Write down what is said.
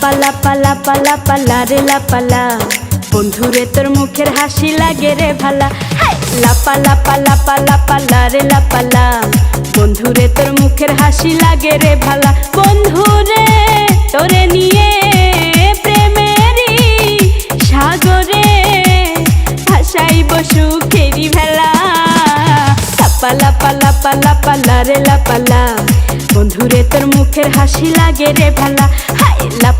লাপা লাপা লাপা লাপা লারে লাপালা বন্ধুরে তোর মুখের হাসি লাগে রে ভালা। লাপালা পালা লাপা লাপা লারে লাপালা বন্ধুরে তোর মুখের হাসি লাগে রে ভালা। বন্ধুরে তোরে নিয়ে প্রেমেরই সাগরে ভাসাইব সুখেরি ভেলা লাপা লাপা লাপা লাপা লারে লাপালা বন্ধুরে তোর মুখের হাসি লাগে রে ভালা। হাই!